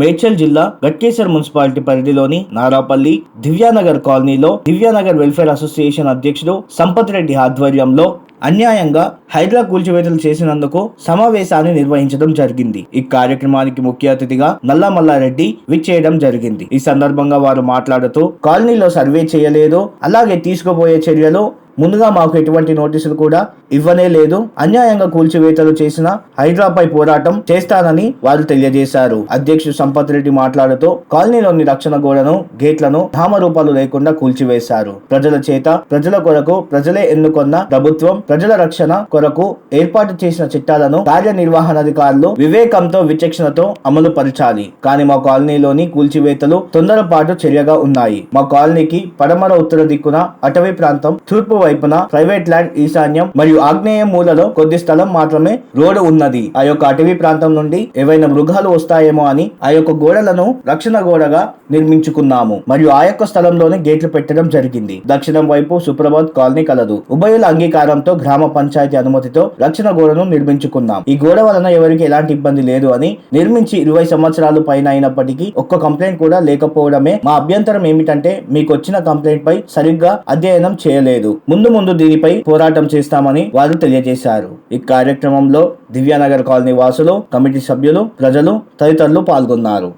మేడ్చల్ జిల్లా గట్కేసర్ మున్సిపాలిటీ పరిధిలోని నారాపల్లి దివ్యానగర్ కాలనీలో దివ్యానగర్ వెల్ఫేర్ అసోసియేషన్ అధ్యక్షుడు సంపత్ రెడ్డి ఆధ్వర్యంలో అన్యాయంగా హైడ్రా కూల్చివేతలు చేసినందుకు సమావేశాన్ని నిర్వహించడం జరిగింది. ఈ కార్యక్రమానికి ముఖ్య అతిథిగా నల్లమల్లారెడ్డి విచ్చేయడం జరిగింది. ఈ సందర్భంగా వారు మాట్లాడుతూ కాలనీలో సర్వే చేయలేదు అలాగే తీసుకుపోయే చర్యలు ముందుగా మాకు ఎటువంటి నోటీసులు కూడా ఇవ్వనే లేదు. అన్యాయంగా కూల్చివేతలు చేసిన హైడ్రాపై పోరాటం చేస్తానని వారు తెలియజేశారు. అధ్యక్షుడు సంపత్ రెడ్డి మాట్లాడుతూ కాలనీలోని రక్షణ గోడను గేట్లను నామరూపాలు లేకుండా కూల్చివేశారు. ప్రజల చేత ప్రజల కొరకు ప్రజలే ఎన్నుకొన్న ప్రభుత్వం ప్రజల రక్షణ కొరకు ఏర్పాటు చేసిన చట్టాలను కార్యనిర్వహణాధికారులు వివేకంతో విచక్షణతో అమలు పరచాలి కానీ మా కాలనీలోని కూల్చివేతలు తొందరపాటు చర్యగా ఉన్నాయి. మా కాలనీకి పడమర ఉత్తర దిక్కున అటవీ ప్రాంతం తూర్పు వైపున ప్రైవేట్ ల్యాండ్ ఈశాన్యం మరియు ఆగ్నేయ మూలలో కొద్ది స్థలం మాత్రమే రోడ్డు ఉన్నది. ఆ యొక్క అటవీ ప్రాంతం నుండి ఏవైనా మృగాలు వస్తాయేమో అని ఆ యొక్క గోడలను రక్షణ గోడగా నిర్మించుకున్నాము. మరియు ఆ యొక్క స్థలంలోనే గేట్లు పెట్టడం జరిగింది. దక్షిణం వైపు సుప్రభాత్ కాలనీ కలదు. ఉభయుల అంగీకారంతో గ్రామ పంచాయతీ అనుమతితో రక్షణ గోడను నిర్మించుకున్నాం. ఈ గోడ వలన ఎవరికి ఎలాంటి ఇబ్బంది లేదు అని నిర్మించి ఇరవై సంవత్సరాలు పైన అయినప్పటికీ ఒక్క కంప్లైంట్ కూడా లేకపోవడమే మా అభ్యంతరం ఏమిటంటే మీకు వచ్చిన కంప్లైంట్ పై సరిగ్గా అధ్యయనం చేయలేదు. ముందు ముందు దీనిపై పోరాటం చేస్తామని వారు తెలియజేశారు. ఈ కార్యక్రమంలో దివ్యానగర్ కాలనీ వాసులు కమిటీ సభ్యులు ప్రజలు తదితరులు పాల్గొన్నారు.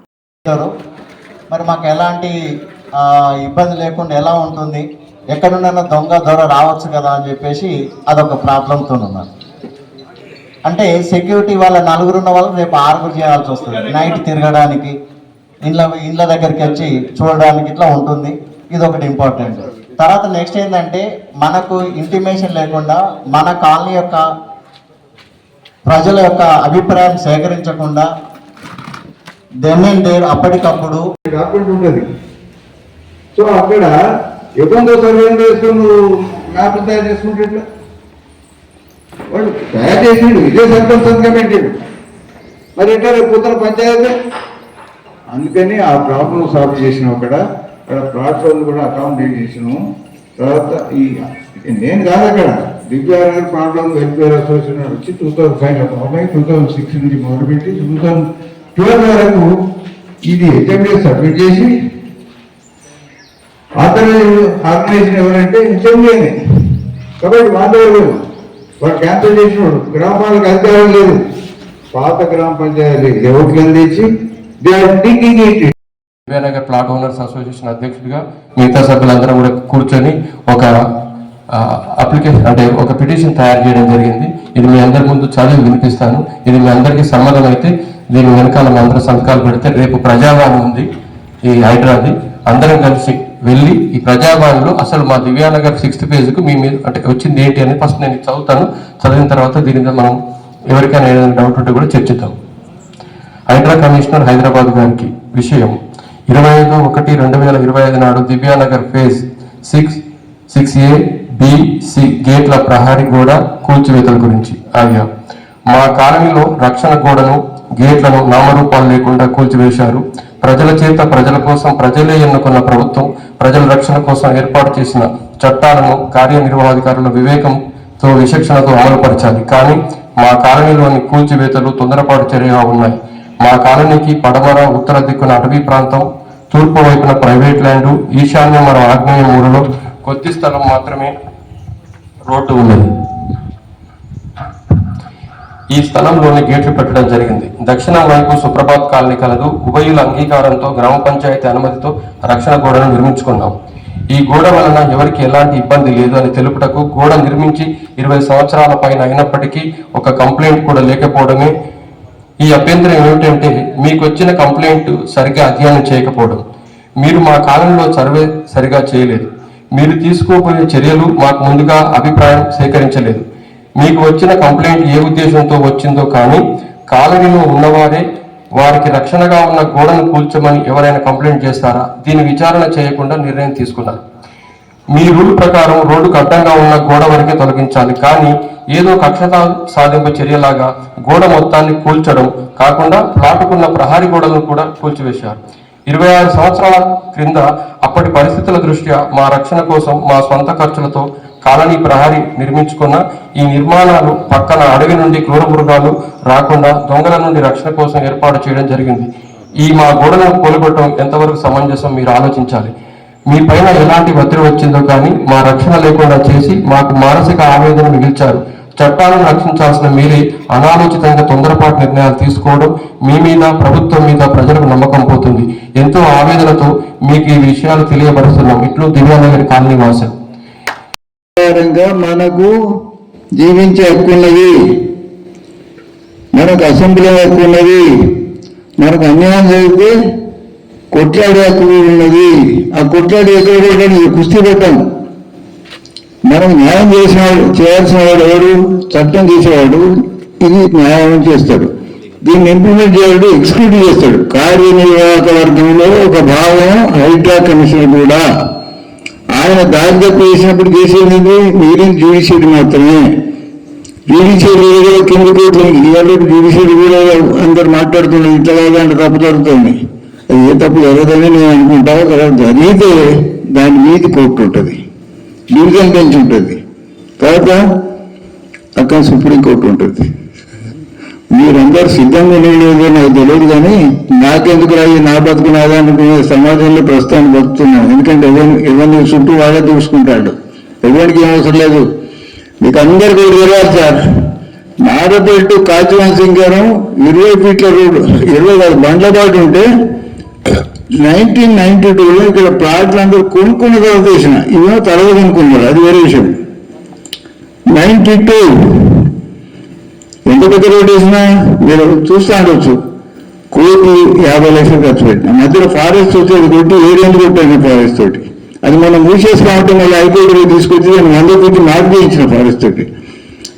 మరి మాకు ఎలాంటి ఇబ్బంది లేకుండా ఎలా ఉంటుంది ఎక్కడున్నా దొంగ దొర రావచ్చు కదా అని చెప్పేసి అదొక ప్రాబ్లంతో ఉన్నారు అంటే సెక్యూరిటీ వాళ్ళ నలుగురు ఉన్న వాళ్ళు రేపు ఆరుగురు చేయాల్సి వస్తుంది. నైట్ తిరగడానికి ఇండ్ల ఇండ్ల దగ్గరికి వచ్చి చూడడానికి ఇట్లా ఉంటుంది. ఇది ఒకటి ఇంపార్టెంట్. తర్వాత నెక్స్ట్ ఏంటంటే మనకు ఇంటిమేషన్ లేకుండా మన కాలనీ యొక్క ప్రజల యొక్క అభిప్రాయం సేకరించకుండా దెన్ అండ్ దేర్ అప్పటికప్పుడు డాక్యుమెంట్ ఉంటుంది. సో అక్కడ ఎప్పుడో సర్వే చేసుకుని నువ్వు? మ్యాప్ తయారు చేసుకుంటే వాళ్ళు తయారు చేసిండు ఇదే సర్పంచ్ సంతకం పెట్టిండు. మరి ఎట్లా రేపు పొద్దున పంచాయతీ? అందుకని ఆ ప్రాబ్లం సాల్వ్ చేసిన అక్కడ. అక్కడ ప్లాట్ఫామ్ కూడా అకామిడేట్ చేసినాము. తర్వాత ఈ నేను కాదు అక్కడ. దివ్యాంగ ప్రాబ్లం వెల్ఫేర్ అసోసియేషన్ వచ్చి టూ థౌసండ్ ఫైవ్ అమ్మాయి టూ థౌసండ్ సిక్స్ నుంచి మొదలుపెట్టి టూ థౌసండ్ ట్వెల్వ్ వరకు ఇది హెచ్ఎండి సబ్మిట్ చేసి ఆథరైజ్ ఆర్గనైజేషన్ ఎవరంటే హెచ్ఎండినే కాబట్టి మాట్లాడలేదు వాడు క్యాన్సిల్ చేసినాడు. గ్రామాలకు అధికారం లేదు. పాత గ్రామ పంచాయతీ ఎవరికి అందించి they are thinking it Divyanagar plot owners association అధ్యక్షుడిగా మిగతా సభ్యులందరూ కూడా కూర్చొని ఒక అప్లికేషన్ అంటే ఒక పిటిషన్ తయారు చేయడం జరిగింది. ఇది మీ అందరి ముందు చదివి వినిపిస్తాను. ఇది మీ అందరికీ సమ్మతం అయితే దీని వెనకాల మీ అందరూ సంతకాలు పెడితే రేపు ప్రజావాణి ఉంది ఈ హైదరాబాద్ అందరం కలిసి వెళ్ళి ఈ ప్రజావాణిలో అసలు మా దివ్యానగర్ సిక్స్త్ పేజ్కు మీ మీద అంటే వచ్చింది ఏంటి అని ఫస్ట్ నేను చదువుతాను. చదివిన తర్వాత దీని మీద మనం ఎవరికైనా ఏదైనా డౌట్ ఉంటే కూడా చర్చిద్దాం. హైడ్రా కమిషనర్ హైదరాబాద్ గారికి విషయం. ఇరవై ఐదు ఒకటి రెండు వేల ఇరవై ఐదు నాడు Divyanagar phase six six A B C గేట్ల ప్రహారీ గోడ కూల్చివేతల గురించి ఆగ్యా. మా కాలనీలో రక్షణ గోడను గేట్లను నామరూపాలు లేకుండా కూల్చివేశారు. ప్రజల చేత ప్రజల కోసం ప్రజలే ఎన్నుకున్న ప్రభుత్వం ప్రజల రక్షణ కోసం ఏర్పాటు చేసిన చట్టాలను కార్యనిర్వహణాధికారుల వివేకంతో విచక్షణతో అమలుపరచాలి కానీ మా కాలనీలోని కూల్చివేతలు తొందరపాటు చర్యగా ఉన్నాయి. మా కాలనీకి పడమర ఉత్తర దిక్కున అటవీ ప్రాంతం తూర్పు వైపున ప్రైవేట్ ల్యాండ్ ఈశాన్య మరో ఆగ్నేయ ఊరిలో కొద్ది స్థలం మాత్రమే రోడ్డు ఉన్నది. ఈ స్థలంలోని గేట్లు పెట్టడం జరిగింది. దక్షిణం వైపు సుప్రభాత్ కాలనీ కలదు ఉభయుల అంగీకారంతో గ్రామ పంచాయతీ అనుమతితో రక్షణ గోడను నిర్మించుకున్నాం. ఈ గోడ వలన ఎవరికి ఎలాంటి ఇబ్బంది లేదు అని తెలుపుటకు గోడ నిర్మించి ఇరవై సంవత్సరాల పైన అయినప్పటికీ ఒక కంప్లైంట్ కూడా లేకపోవడమే ఈ అభ్యంతరం ఏమిటంటే మీకు వచ్చిన కంప్లైంట్ సరిగ్గా అధ్యయనం చేయకపోవడం. మీరు మా కాలంలో సర్వే సరిగా చేయలేదు. మీరు తీసుకోబోయే చర్యలు మాకు ముందుగా అభిప్రాయం సేకరించలేదు. మీకు వచ్చిన కంప్లైంట్ ఏ ఉద్దేశంతో వచ్చిందో కానీ కాలనీలో ఉన్నవారే వారికి రక్షణగా ఉన్న గోడను కూల్చమని ఎవరైనా కంప్లైంట్ చేస్తారా? దీని విచారణ చేయకుండా నిర్ణయం తీసుకున్నారు. మీ రూల్ ప్రకారం రోడ్డుకు అడ్డంగా ఉన్న గోడ వరకే తొలగించాలి. కానీ ఏదో కక్షత సాధింపు చర్యలాగా గోడ మొత్తాన్ని కూల్చడం కాకుండా ప్లాటుకున్న ప్రహారీ గోడలను కూడా కూల్చివేశారు. ఇరవై ఆరు సంవత్సరాల క్రింద అప్పటి పరిస్థితుల దృష్ట్యా మా రక్షణ కోసం మా సొంత ఖర్చులతో కాలనీ ప్రహారీ నిర్మించుకున్న ఈ నిర్మాణాలు పక్కన అడవి నుండి క్రూర మృగాలు రాకుండా దొంగల నుండి రక్షణ కోసం ఏర్పాటు చేయడం జరిగింది. ఈ మా గోడను కూలగొట్టడం ఎంతవరకు సమంజసం మీరు ఆలోచించాలి? మీ పైన ఎలాంటి ఒత్తిడి వచ్చిందో కానీ మా రక్షణ లేకుండా చేసి మాకు మానసిక ఆవేదన మిగిల్చారు చట్టాలను రక్షించాల్సిన మీరే అనాలోచితంగా తొందరపాటు నిర్ణయాలు తీసుకోవడం మీ మీద ప్రభుత్వం మీద ప్రజలకు నమ్మకం పోతుంది. ఎంతో ఆవేదనతో మీకు ఈ విషయాలు తెలియపరుస్తున్నాం. ఇట్లు దివ్యానగర్ కాలనీ వాసులు. మనకు జీవించే హక్కు ఉన్నది. మనకు అసెంబ్లీ హక్కు ఉన్నది. మనకు అన్యాయం జరిగితే కొట్లాడే హక్కు ఉన్నది ఆ కొట్లాడి ఎక్కడ కుస్తీ పెట్టాం. మనం న్యాయం చేసిన చేయాల్సిన వాడు ఎవడు? చట్టం చేసేవాడు. ఇది న్యాయం చేస్తాడు. దీన్ని ఇంప్లిమెంట్ చేయడు ఎగ్జిక్యూట్ చేస్తాడు. కార్యనిర్వాహక వర్గంలో ఒక భాగం హైడ్రా కమిషన్ కూడా. ఆయన దారి తప్పు చేసినప్పుడు చేసేది మీరేం జ్యుడిషియరీ మాత్రమే. జ్యుడిషియరీ కింద కోట్లు ఇవాళ జ్యుడిషియరీ కూడా అందరు మాట్లాడుతున్నారు. ఇట్లా అంటే తప్పు జరుగుతుంది ఏ తప్పు జరగదని నేను అనుకుంటా తర్వాత జరిగితే దాని మీది కోర్టు ఉంటుంది. డివిజన్ బెంచ్ ఉంటుంది. తర్వాత అక్కడ సుప్రీంకోర్టు ఉంటుంది. మీరందరూ సిద్ధంగా ఉండేదో నాకు తెలియదు కానీ నాకెందుకు రాయి నా బతుకు నాదా అనుకునే సమాజంలో ప్రస్తుతాన్ని బతుకుతున్నాను. ఎందుకంటే ఎవరిని ఎవరిని చుట్టూ వాడే చూసుకుంటాడు. ఎవరికి ఏం అవసరం లేదు. మీకు అందరికీ ఒకటి తెలియాలి సార్. నారపేట సింగ్ సింగారం ఇరవై ఫీట్ల రోడ్డు ఇరవై కాదు బండ్ల ఉంటే నైన్టీన్ నైన్టీ టూలో ఇక్కడ ప్లాట్లు అందరూ కొనుక్కున్న తర్వాత వేసిన. ఇవేమో తర్వాత కొనుక్కున్నారు. అది వేరే విషయం. Ninety two. ఎంత పెద్ద రోడ్డు వేసినా మీరు చూస్తూ ఉండొచ్చు. కోటి యాభై లక్షలు ఖర్చు పెట్టిన. మధ్యలో ఫారెస్ట్ వచ్చేది కొట్టి ఏడేళ్ళు కొట్టాను ఫారెస్ట్ తోటి? అది మనం మూసేసుకోవటం వల్ల హైకోర్టులో తీసుకొచ్చి దాన్ని వంద కోటి మార్పు చేయించిన ఫారెస్ట్ తోటి.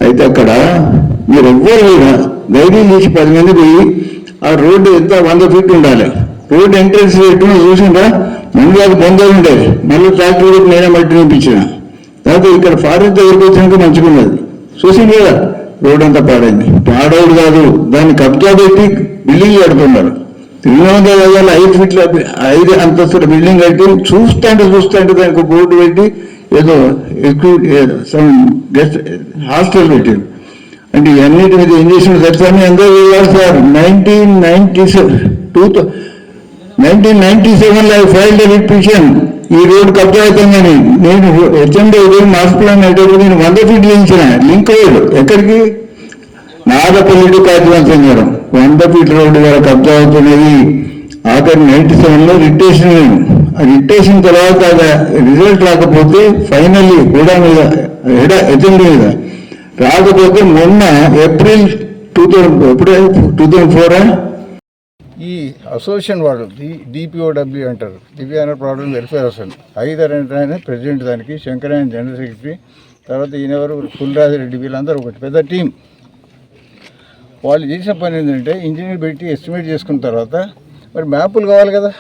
అయితే అక్కడ మీరు ఎవ్వరు కూడా ధైర్యం చేసి పది మంది పోయి ఆ రోడ్డు ఎంత వంద ఫీట్ ఉండాలి. రోడ్ ఎంట్రన్స్ ఎట్టున చూసిందా ముందు అది బొందలు ఉండేది. మళ్ళీ ట్రాక్టర్ కూడా నేనే మట్టి చూపించిన. తర్వాత ఇక్కడ ఫారెస్ట్ దగ్గరికి వచ్చినాక మంచిగా చూసింది కదా? రోడ్ అంతా పాడైంది. పాడవుడు కాదు. దాన్ని కబ్జా పెట్టి బిల్డింగ్ కడుతున్నారు. రెండు వందల గజాలు ఐదు ఫీట్ల ఐదు అంతస్తుల బిల్డింగ్ కట్టి చూస్తుంటే చూస్తుంటే దానికి బోర్డు పెట్టి ఏదో సమ్ గెస్ట్ హాస్టల్ పెట్టారు. అంటే ఇవన్నిటి మీద ఏం చేసిన తెలుసా? అందరూ sir nineteen ninety seven two nineteen ninety సెవెన్లో ఫైల్డ్ రిపిషన్ ఈ రోడ్ కబ్జా అవుతుందని. నేను హెచ్ఎండి మాస్టర్ ప్లాన్ అంటే నేను వంద ఫీట్ చేయించిన లింక్ రోడ్ ఎక్కడికి? నాగపల్లి కాజీవంశం గారు వంద ఫీట్ రోడ్డు గారు కబ్జా అవుతున్నది. ఆఖరి నైన్టీ సెవెన్లో రిటేషన్ నేను. ఆ రిటేషన్ తర్వాత రిజల్ట్ రాకపోతే ఫైనల్లీ కూడా మీద హెడ హెచ్ఎండి మీద రాకపోతే మొన్న ఏప్రిల్ టూ థౌసండ్ ఎప్పుడే? Two thousand four? ఈ అసోసియేషన్ వాళ్ళు డి డిపిఓడబ్ల్యూ అంటారు. Divyanga problem welfare association either ఆయన ప్రెసిడెంట్ దానికి శంకరాయన జనరల్ సెక్రటరీ తర్వాత ఈయనెవరు పుల్రాజిరెడ్డి వీళ్ళందరూ ఒకటి పెద్ద టీం వాళ్ళు చేసిన పని ఏంటంటే ఇంజనీర్ పెట్టి ఎస్టిమేట్ చేసుకున్న తర్వాత మరి మ్యాపులు కావాలి కదా.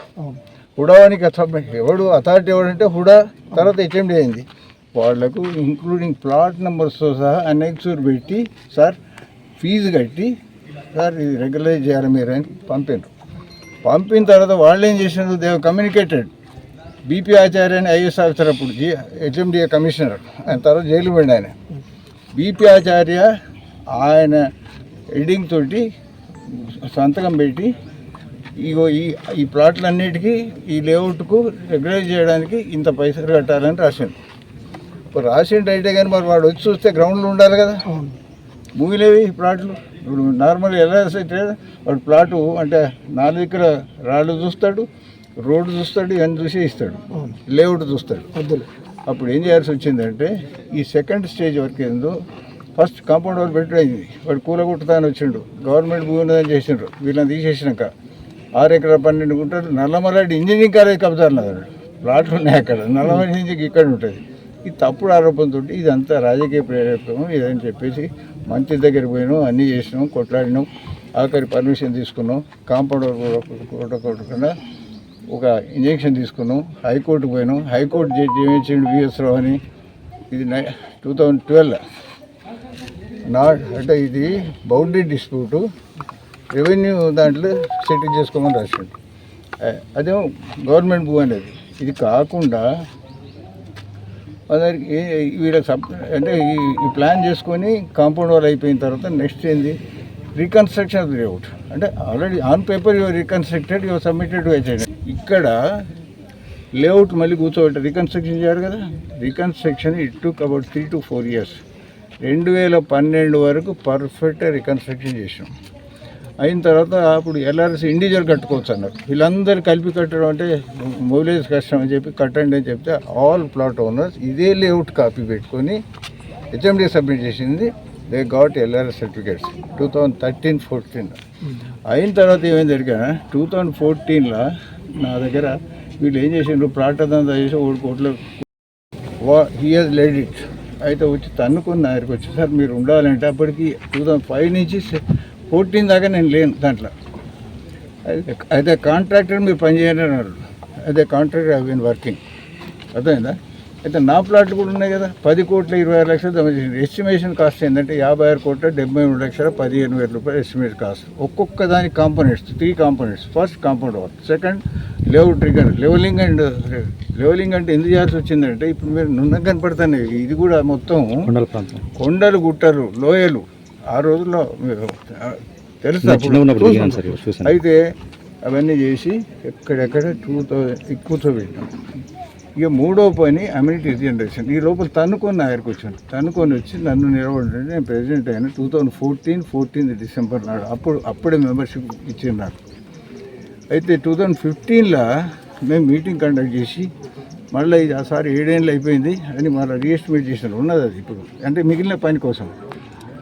హుడావానికి ఎవడు అథారిటీ ఎవడంటే హుడా తర్వాత హెచ్ఎండి అయింది వాళ్ళకు ఇంక్లూడింగ్ ప్లాట్ నెంబర్స్తో సహా అనెక్సూర్ పెట్టి సార్ ఫీజు కట్టి సార్ ఇది రెగ్యులైజ్ చేయాలి మీరు అని పంపారు పంపిన తర్వాత వాళ్ళు ఏం చేసినారు దేవ్ కమ్యూనికేటెడ్ బీపీ ఆచార్య అని ఐఎస్ ఆఫీసర్ అప్పుడు జీ హెచ్ఎండిఏ కమిషనర్ ఆయన తర్వాత జైలు పోయింది ఆయన. బీపీ ఆచార్య ఆయన ఎడింగ్ తోటి సంతకం పెట్టి ఇగో ఈ ఈ ప్లాట్లన్నిటికీ ఈ లేఅవుట్కు రెగ్యులైజ్ చేయడానికి ఇంత పైసలు కట్టాలని రాసిండు. ఇప్పుడు రాసిండు అయితే కానీ మరి వాడు వచ్చి చూస్తే గ్రౌండ్లో ఉండాలి కదా. మూవీలేవి ఈ ప్లాట్లు? ఇప్పుడు నార్మల్ ఎలా అయితే వాడు ప్లాటు అంటే నాలుగు దగ్గర రాళ్ళు చూస్తాడు రోడ్డు చూస్తాడు ఇవన్నీ చూసి ఇస్తాడు. లేఅవుట్ చూస్తాడు. అప్పుడు ఏం చేయాల్సి వచ్చిందంటే ఈ సెకండ్ స్టేజ్ వరకు ఏందో ఫస్ట్ కాంపౌండ్ వాల్ పెట్టింది వాడు కూలగొట్టుతా అని వచ్చిండు. గవర్నమెంట్ భూమి ఉన్నదని చేసిండ్రు. వీళ్ళని తీసేసినాక ఆరు ఎకరా పన్నెండు గుంటలు నల్లమలాంటి ఇంజనీరింగ్ కాలేజ్ కబ్జాలు ప్లాట్లు ఉన్నాయి అక్కడ. నల్లమల్లి ఇంజిన్ ఇక్కడ ఉంటుంది. ఈ తప్పుడు ఆరోపణతో ఇదంతా రాజకీయ ప్రేరేపం ఇదని చెప్పేసి మంత్రి దగ్గర పోయినాం అన్నీ చేసినాం కొట్లాడినాం ఆఖరి పర్మిషన్ తీసుకున్నాం కాంపౌండర్ కొట్టకుండా ఒక ఇంజెక్షన్ తీసుకున్నాం హైకోర్టు పోయినాం. హైకోర్టు జడ్జి ఏం విఎస్ రావు అని ఇది నై టూ థౌజండ్ ట్వెల్వ్ నా అంటే ఇది బౌండరీ డిస్ప్యూటు రెవెన్యూ దాంట్లో సెటిల్ చేసుకోమని రాసిండు. అదేమో గవర్నమెంట్ భూ అనేది. ఇది కాకుండా అందరికి ఏ- సప్ అంటే ఈ ప్లాన్ చేసుకొని కాంపౌండ్ వాల్ అయిపోయిన తర్వాత నెక్స్ట్ ఏంది? Reconstruction of layout. అంటే already on paper your reconstructed your submitted to HID. ఇక్కడ లేఅవుట్ మళ్ళీ కూర్చోబెట్టి రీకన్స్ట్రక్షన్ చేయాలి కదా? Reconstruction it took about three to four years రెండు వేల పన్నెండు వరకు పర్ఫెక్ట్ రీకన్స్ట్రక్షన్ చేసాం అయిన తర్వాత అప్పుడు ఎల్ఆర్ఎస్ ఇండివిజువల్ కట్టుకోవచ్చు అన్నారు. వీళ్ళందరూ కలిపి కట్టడం అంటే మొబిలైజ్ కష్టం అని చెప్పి కట్టండి అని చెప్తే ఆల్ ప్లాట్ ఓనర్స్ ఇదే లేఅవుట్ కాపీ పెట్టుకొని హెచ్ఎండి సబ్మిట్ చేసింది. They got LRS certificates two thousand thirteen fourteen అయిన తర్వాత ఏమైంది జరిగా టూ థౌజండ్ ఫోర్టీన్లో నా దగ్గర వీళ్ళు ఏం చేసిండ్రు? ప్లాట్ అదంతా చేసి ఒకటి కోట్లు వా హీ హాజ్ లేడ్ ఇట్ అయితే వచ్చి తన్నుకున్న ఆయనకు వచ్చి సార్ మీరు ఉండాలంటే అప్పటికి టూ థౌజండ్ ఫైవ్ నుంచి ఫోర్టీన్ దాకా నేను లేను దాంట్లో. అయితే కాంట్రాక్టర్ మీరు పని అన్నారు. అయితే కాంట్రాక్టర్ హ్యావ్ బీన్ వర్కింగ్ అర్థమైందా? అయితే నా ప్లాట్లు కూడా ఉన్నాయి కదా పది కోట్ల ఇరవై ఆరు లక్షలు జమ చేసింది. ఎస్టిమేషన్ కాస్ట్ ఏంటంటే యాభై ఆరు కోట్ల డెబ్బై మూడు లక్షల పదిహేను వేల రూపాయలు ఎస్టిమేట్ కాస్ట్ ఒక్కొక్క దాని components three components first compound work second layout trigger levelling and levelling అంటే ఎందుకు చేయాల్సి వచ్చిందంటే ఇప్పుడు మీరు నున్న కనపడుతున్నాయి ఇది కూడా మొత్తం కొండల ప్రాంతం. కొండలు గుట్టలు లోయలు. ఆ రోజుల్లో తెలుసా. సార్. అయితే అవన్నీ చేసి ఎక్కడెక్కడ టూ థౌజండ్ కూర్చోబెట్టాం. ఇక మూడో పని అమ్యూనిటీ జనరేషన్. ఈ లోపల తన్నుకొని దగ్గరికి వచ్చాను. తన్నుకొని వచ్చి నన్ను నిలబడి నేను ప్రెసిడెంట్ అయిన two thousand fourteen fourteenth December నాడు. అప్పుడు అప్పుడే మెంబర్షిప్ ఇచ్చింది నాకు. అయితే టూ థౌజండ్ ఫిఫ్టీన్లో మేము మీటింగ్ కండక్ట్ చేసి మళ్ళీ ఇది ఆసారి ఏడేళ్ళు అయిపోయింది అని మళ్ళీ రీఎస్టిమేట్ చేసాను ఉన్నది అది ఇప్పుడు. అంటే మిగిలిన పని కోసం.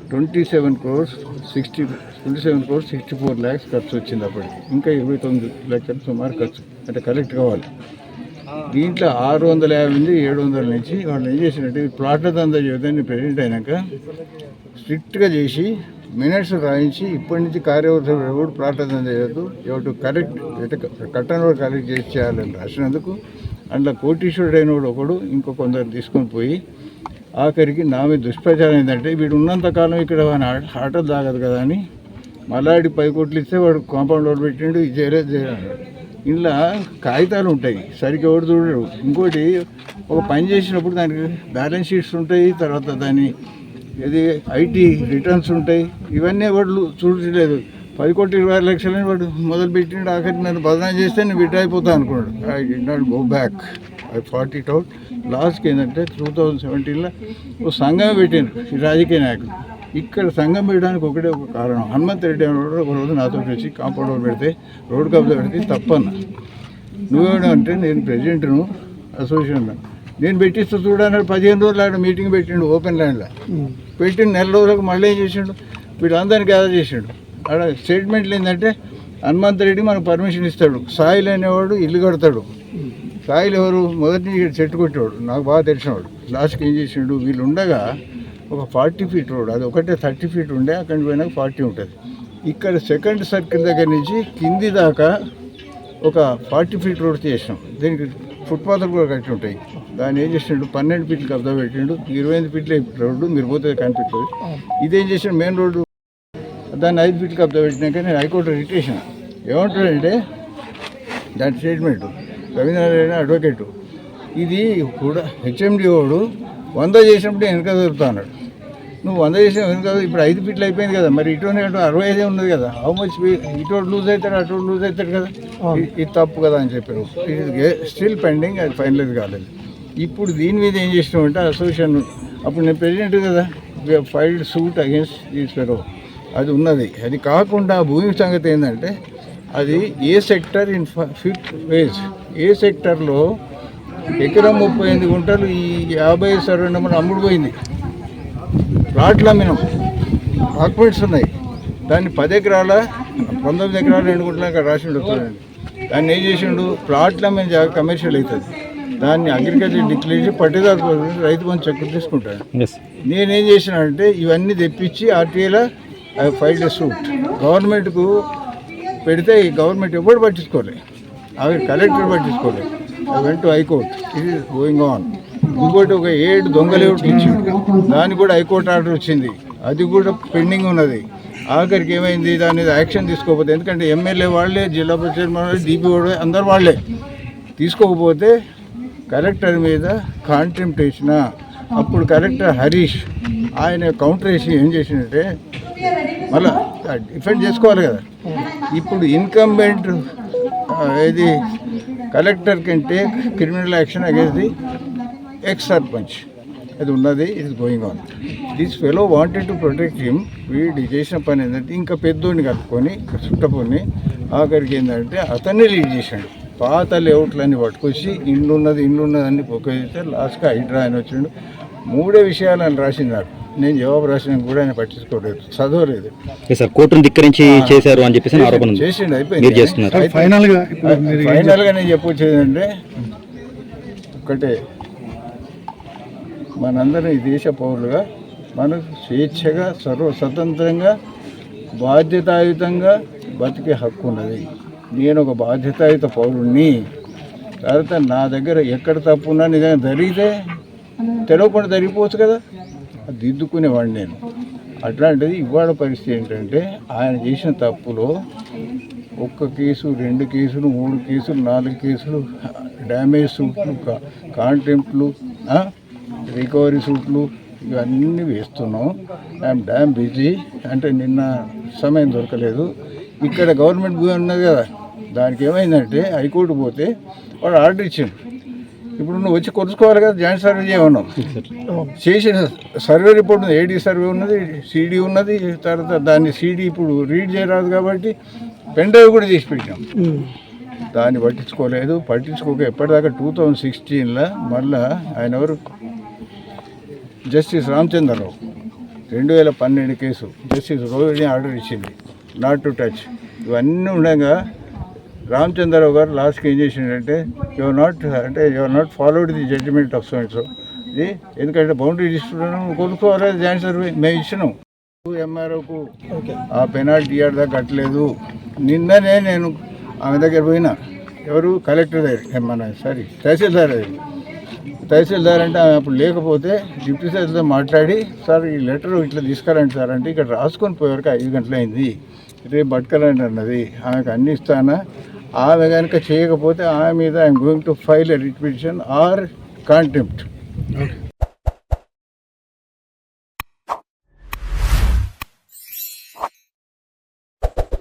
Twenty seven crores sixty twenty seven crores sixty four lakhs ఖర్చు వచ్చింది అప్పటికి. ఇంకా ఇరవై తొమ్మిది లక్షలు సుమారు ఖర్చు. అంటే కలెక్ట్ కావాలి. దీంట్లో ఆరు వందల యాభై నుంచి ఏడు వందల నుంచి వాళ్ళు ఏం చేసినట్టు ప్లాట్ల దందా చేద్దాన్ని ప్రెసిడెంట్ అయినాక స్ట్రిక్ట్గా చేసి మినిట్స్ రాయించి ఇప్పటి నుంచి కార్యవర్గం ఎవరు ప్లాట్ల దందా చేయొద్దు. ఎవరు కరెక్ట్ కట్టని కరెక్ట్ చేసి చేయాలని రాసినందుకు అందులో కోటీశ్వరుడు అయిన వాడు ఒకడు ఇంకో కొందరు తీసుకొని పోయి ఆఖరికి నా మీద దుష్ప్రచారం ఏంటంటే వీడు ఉన్నంతకాలం ఇక్కడ ఆటలు తాగదు ఆట కదా అని మల్లాడి పై కోట్లు ఇస్తే వాడు కాంపౌండ్ వాడు పెట్టిండు ఇది చేయలేదు చేయలేదు ఇంట్లో కాగితాలు ఉంటాయి సరిగ్గా ఎవడు చూడరు ఇంకోటి ఒక పని చేసినప్పుడు దానికి బ్యాలెన్స్ షీట్స్ ఉంటాయి తర్వాత దాని ఇది ఐటీ రిటర్న్స్ ఉంటాయి. ఇవన్నీ వాడు చూడలేదు పది కోట్ల ఇరవై ఆరు లక్షలని వాడు మొదలు పెట్టిండు ఆఖరికి నన్ను బదనాం చేస్తే నేను విట్ అయిపోతాను అనుకున్నాడు. I did not go back. I fought it out. లాస్ట్కి ఏంటంటే టూ థౌజండ్ సెవెంటీన్లో ఓ సంఘం పెట్టాను ఈ రాజకీయ నాయకులు. ఇక్కడ సంఘం పెట్టడానికి ఒకటే ఒక కారణం. హనుమంత్ రెడ్డి అనేవాడు ఒక రోజు నాతో వచ్చి కాంపౌండ్ వాల్ పెడితే రోడ్ కబ్జా పెడితే తప్పన్న. నువ్వేమంటే నేను ప్రెసిడెంట్ను అసోసియేషన్ నేను పెట్టిస్తూ చూడన్నాడు పదిహేను రోజులు ఆడ మీటింగ్ పెట్టిండు ఓపెన్ ల్యాండ్లో పెట్టిన నెల రోజులకు మళ్ళీ ఏం చేసిండు? వీళ్ళందరినీ గ్యాదర్ చేసిండు. ఆడ స్టేట్మెంట్లు ఏంటంటే హనుమంత్ రెడ్డి మనకు పర్మిషన్ ఇస్తాడు. సాయిల్ అనేవాడు ఇల్లు కడతాడు. సాయిల్ ఎవరు? మొదటి నుంచి చెట్టు కొట్టేవాడు. నాకు బాగా తెలిసినవాడు. లాస్ట్కి ఏం చేసిండు? వీళ్ళు ఉండగా ఒక ఫార్టీ ఫీట్ రోడ్ అది ఒకటే థర్టీ ఫీట్ ఉండే అక్కడికి పోయినాక ఫార్టీ ఉంటుంది. ఇక్కడ సెకండ్ సర్కిల్ దగ్గర నుంచి కింది దాకా ఒక ఫార్టీ ఫీట్ రోడ్ చేసినాం. దీనికి ఫుట్పాత్లు కూడా కట్టి ఉంటాయి. దాన్ని ఏం చేసిండు? పన్నెండు ఫీట్లు కబ్జా పెట్టిండు. ఇరవై ఐదు ఫీట్ల రోడ్డు మీరు పోతే కనిపిస్తుంది. ఇదేం చేసిండు? Main road. దాన్ని ఐదు ఫీట్లు కబ్జా పెట్టినాక నేను హైకోర్టు రిటేషన్. ఏమంటాడంటే దాని స్టేట్మెంట్. రవీంద్రనారాయణ అడ్వకేట్. ఇది కూడా హెచ్ఎండి వాడు వంద చేసినప్పుడు వెనక దొరుకుతా అన్నాడు. నువ్వు వంద చేసిన వెనక ఇప్పుడు ఐదు ఫీట్లు అయిపోయింది కదా మరి ఇటు అటు అరవై ఐదే ఉన్నది కదా హౌ మచ్ ఇటు లూజ్ అవుతాడు అటు లూజ్ అవుతాడు కదా. ఇది తప్పు కదా అని చెప్పారు. ఇది స్టిల్ పెండింగ్ అది ఫైనలైజ్ కాలేదు. ఇప్పుడు దీని మీద ఏం చేసినామంటే అసోసియేషన్ అప్పుడు నేను ప్రెసిడెంట్ కదా ఫైల్డ్ సూట్ అగేన్స్ట్ ఫెరో అది ఉన్నది. అది కాకుండా భూమి సంగతి ఏంటంటే అది A sector in fifth phase A సెక్టర్లో ఎకరం ముప్పై ఎనిమిది గుంటలు ఈ యాభై సర్వే నెంబర్ అమ్ముడు పోయింది? ప్లాట్లు అమ్మినాం. డాక్యుమెంట్స్ ఉన్నాయి. దాన్ని పది ఎకరాల పంతొమ్మిది ఎకరాల రెండు గుంటల అక్కడ రాసిండు చూడండి దాన్ని ఏం చేసిండు? ప్లాట్లు అమ్మిన జాగా కమర్షియల్ అవుతుంది. దాన్ని అగ్రికల్చర్ డిక్లేర్ చేసి పట్టేదారు రైతు బంధు చెక్కులు తీసుకుంటాడు. నేనేం చేసిన అంటే ఇవన్నీ తెప్పించి ఆర్టీఏలో ఫైవ్ డేస్ సూట్ గవర్నమెంట్కు పెడితే ఈ గవర్నమెంట్ ఎవరు పట్టించుకోలే. అవి collector పట్టించుకోండి I went to high court is going on ఇంకోటి ఒక ఏడు దొంగలు ఇచ్చింది దానికి కూడా హైకోర్టు ఆర్డర్ వచ్చింది. అది కూడా పెండింగ్ ఉన్నది. ఆఖరికి ఏమైంది? దాని మీద యాక్షన్ తీసుకోకపోతే ఎందుకంటే ఎమ్మెల్యే వాళ్ళే జిల్లా పరిషత్ వాళ్ళే డీపీ వాళ్ళే అందరు వాళ్ళే. తీసుకోకపోతే కలెక్టర్ మీద కాంటెంప్ట్ వేసిన. అప్పుడు కలెక్టర్ హరీష్ ఆయన కౌంటర్ వేసి ఏం చేసిందంటే మళ్ళా డిఫెండ్ చేసుకోవాలి కదా. ఇప్పుడు ఇన్కంబెంట్ ఇది కలెక్టర్ కంటే criminal action against the ex sarpanch అది ఉన్నది it is going on this fellow wanted to protect him వీడి చేసిన పని ఏంటంటే ఇంకా పెద్దోడిని కలుపుకొని చుట్టపోని ఆఖరికి ఏంటంటే అతన్నే లీడ్ చేశాడు. పాత లేఅవుట్లన్నీ పట్టుకొచ్చి ఇండ్లు ఉన్నది ఇండ్లు ఉన్నది అన్ని పొక్కేస్తే లాస్ట్గా హైడ్రా అని వచ్చిండు. మూడే విషయాలు అని రాసింది నాకు నేను జవాబు రాసిన కూడా ఆయన పట్టించుకోలేదు. చదవలేదు. సార్ కోర్టును ధిక్కరించి చేశారు అని చెప్పేసి ఆరోపణ ఉంది. చేసిండు అయిపోయింది. మీరు చేస్తున్నారు. అయితే ఫైనల్గా ఫైనల్గా నేను చెప్పొచ్చేది అంటే ఒకటే మనందరం ఈ దేశ పౌరులుగా మనకు స్వేచ్ఛగా సర్వ స్వతంత్రంగా బాధ్యతాయుతంగా బతికే హక్కు ఉన్నది. నేను ఒక బాధ్యతాయుత పౌరుణ్ణి. తర్వాత నా దగ్గర ఎక్కడ తప్పు ఉన్నా నిజంగా జరిగితే తెలియకుండా జరిగిపోవచ్చు కదా. అది దిద్దుకునేవాడిని నేను. అట్లాంటిది ఇవాళ పరిస్థితి ఏంటంటే ఆయన చేసిన తప్పులో ఒక్క కేసు రెండు కేసులు మూడు కేసులు నాలుగు కేసులు డ్యామేజ్ సూట్లు కా- కాంటెంప్ట్లు రికవరీ సూట్లు ఇవన్నీ వేస్తున్నాం. I'm damn busy. అంటే నిన్న సమయం దొరకలేదు. ఇక్కడ గవర్నమెంట్ భూమి ఉన్నది కదా. దానికి ఏమైందంటే హైకోర్టు పోతే వాడు ఆర్డర్ ఇచ్చిండు. ఇప్పుడు నువ్వు వచ్చి కొలుసుకోవాలి కదా జాయింట్ సర్వే చేయమన్నావు. చేసిన సర్వే రిపోర్ట్ ఉంది ఏడీ సర్వే ఉన్నది సీడీ ఉన్నది తర్వాత దాన్ని సీడీ ఇప్పుడు రీడ్ చేయరాదు కాబట్టి పెన్ డ్రైవ్ కూడా చేసి పెట్టాం దాన్ని పట్టించుకోలేదు. పట్టించుకోక ఎప్పటిదాకా టూ థౌజండ్ సిక్స్టీన్లో మళ్ళా ఆయన ఎవరు? జస్టిస్ రామచంద్రరావు. రెండు వేల పన్నెండు కేసు. జస్టిస్ రోహిణి ఆర్డర్ ఇచ్చింది. నాట్ టు టచ్ ఇవన్నీ ఉండగా రామచంద్రరావు గారు లాస్ట్కి ఏం చేసిండంటే యువర్ నాట్ అంటే your not followed the judgement of so ఇది ఎందుకంటే బౌండరీ డిస్ట్రిబ్యూషన్ కొనుక్కోవాలి సర్వే మేము ఇచ్చినాం. ఎంఆర్ఓకు ఆ పెనాల్టీ ఇయర్ దాకా కట్టలేదు. నిన్ననే నేను ఆమె దగ్గర పోయినా. ఎవరు? కలెక్టర్ దగ్గర. మన సారీ తహసీల్దార్ దగ్గర. తహసీల్దార్ అంటే ఆమె అప్పుడు లేకపోతే డిప్యూటీ తహసీల్దార్తో మాట్లాడి సార్ ఈ లెటర్ ఇట్లా తీసుకురండి సార్ అంటే ఇక్కడ రాసుకొని పోయేవరకు ఐదు గంటలైంది. రేపు పట్టుకెళ్ళండి అన్నది ఆమెకు అన్ని ఇస్తానా? ఆమె కనుక చేయకపోతే ఆమె మీద I'm going to file a writ petition or contempt